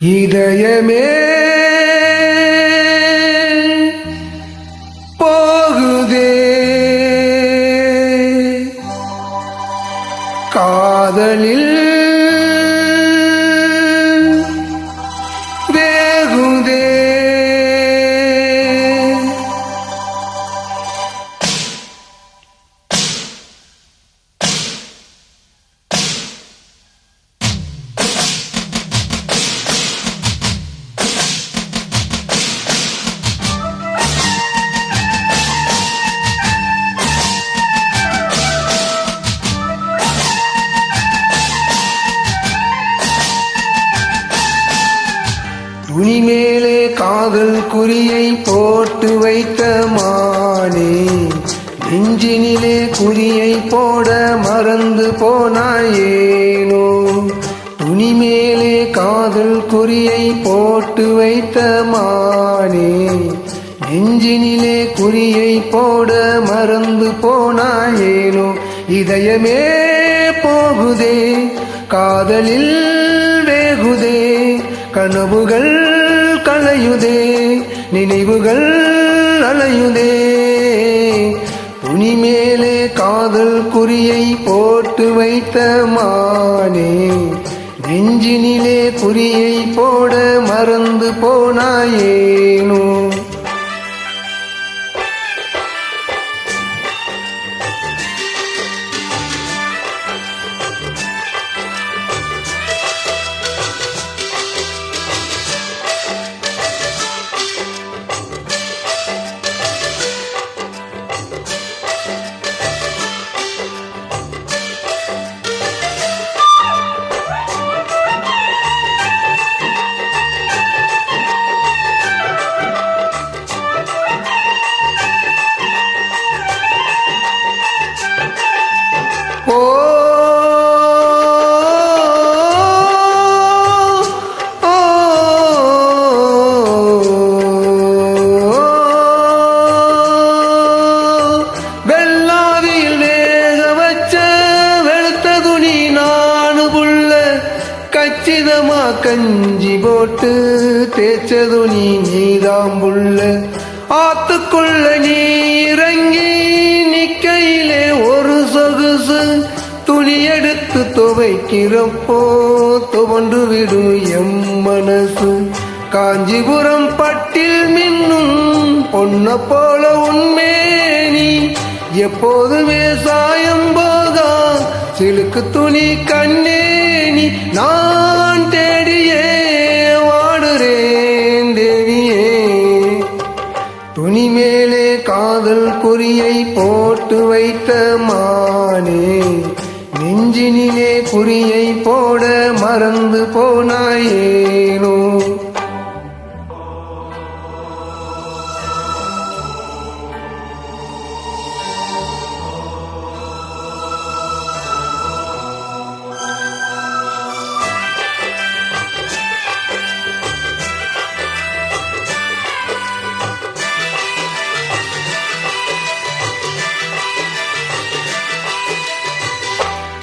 இதயமே போகுதே. காதலில் துணி மேலே காதல் குறியை போட்டு வைத்த மானே நெஞ்சினிலே குறியை போட மறந்து போனாயேனோ. துணி மேலே காதல் குறியை போட்டு வைத்த மானே நெஞ்சினிலே குறியை போட மறந்து போனாயேனோ. இதயமே போகுதே காதலில் வேகுதே கனவுகள் கலையுதே நினைவுகள் அலையுதே. துணி மேலே காதல் குறியை போட்டு வைத்த மானே நெஞ்சினிலே குறியை போட மறந்து போனாயேனோ. கச்சிதமா கஞ்சி போட்டு தேய்ச்ச துணி நீதாம் ஆத்துக்குள்ள நீ இறங்கி நிக்கையிலே ஒரு சொகுசு. துணி எடுத்து துவைக்கிறப்போ துவண்டு விடும் எம் மனசு. காஞ்சிபுரம் பட்டில் மின்னும் பொன்ன போல உண்மேனி எப்போதுமே சாயம் போகா சிலுக்கு துணி கண்ணேனி. போட்டு வைத்த மானே நெஞ்சினிலே குறியை போட மறந்து போனாயேனோ.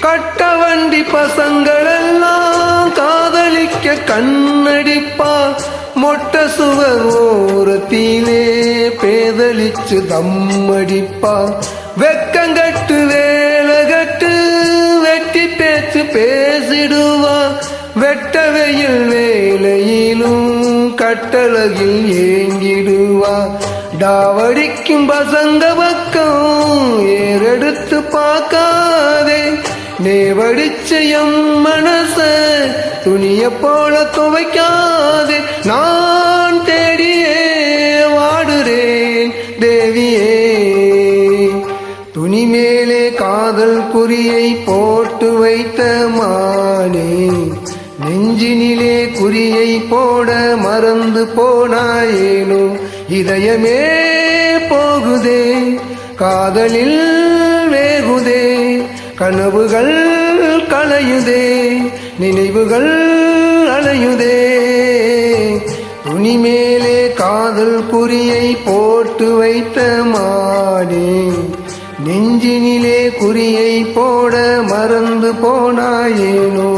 கட்ட வண்டி பசங்களெல்லாம் காதலிக்க கண்ணடிப்பா. மொட்ட சுவர் ஓரத்திலே பேதலிச்சு தம்மடிப்பா. வெக்கங்கட்டு வேலகட்டு வெட்டி பேச்சு பேசிடுவா. வெட்ட வெயில் வேலையிலும் கட்டழகில் ஏங்கிடுவா. டாவடிக்கும் பசங்க பக்கம் ஏறெடுத்து பார்க்காதே. நேவடிச்சயம் மனச துணிய போல துவைக்காது நான் தேடியே வாடுறேன் தேவியே. துணி மேலே காதல் குறியை போட்டு வைத்த மானே நெஞ்சினிலே குறியை போட மறந்து போனாயேனோ இதயமே போகுதே காதலில் வேகுதே. கனவுகள் கலையுதே நினைவுகள் அலையுதே. துணி மேலே காதல் குறியை போட்டு வைத்த மாடே நெஞ்சினிலே குறியை போட மறந்து போனாயேனோ.